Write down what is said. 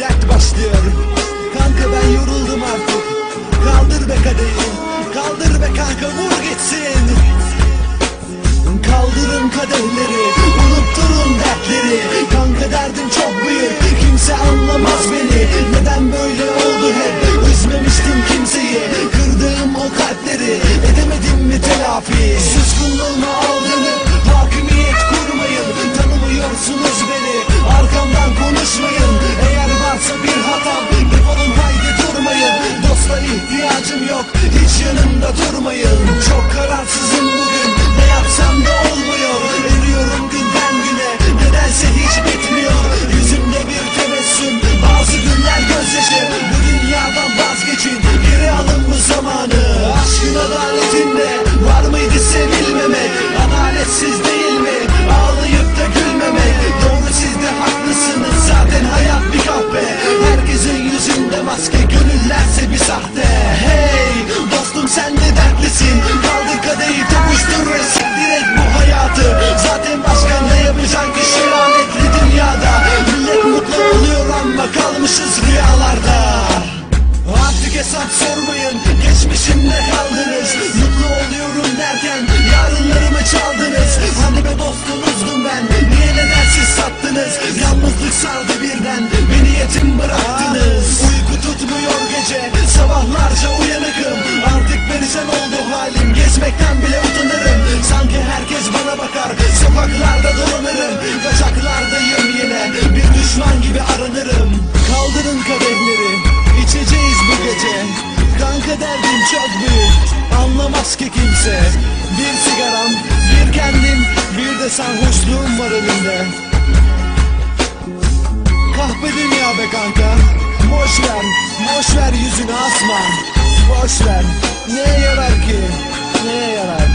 dert başlıyor. Kanka ben yoruldum artık. Kaldır be kadehi Kaldır be kanka vur gitsin. Kaldırın kadehleri Unutturun dertleri. Kanka derdim çok büyük Kimse anlamaz beni. Neden böyle oldu hep? Üzmemiştim kimseyi. Kırdığım o kalpleri Edemedim mi telafi? Suskunluğuma aldanıp zamanı sattınız Yalnızlık sardı birden Beni yetim bıraktınız. Uyku tutmuyor gece Sabahlarca uyanıkım. Artık perişan oldu halim Gezmekten bile utanırım. Sanki herkes bana bakar Sokaklarda dolanırım. Kaçaklardayım yine Bir düşman gibi aranırım. Kaldırın kadehleri İçeceğiz bu gece. Kanka derdim çok büyük Anlamaz ki kimse. Bir sigaram, bir kendim Bir de sarhoşluğum var elimde Yüzünü asma. Boş ver. Neye yarar ki? Neye yarar?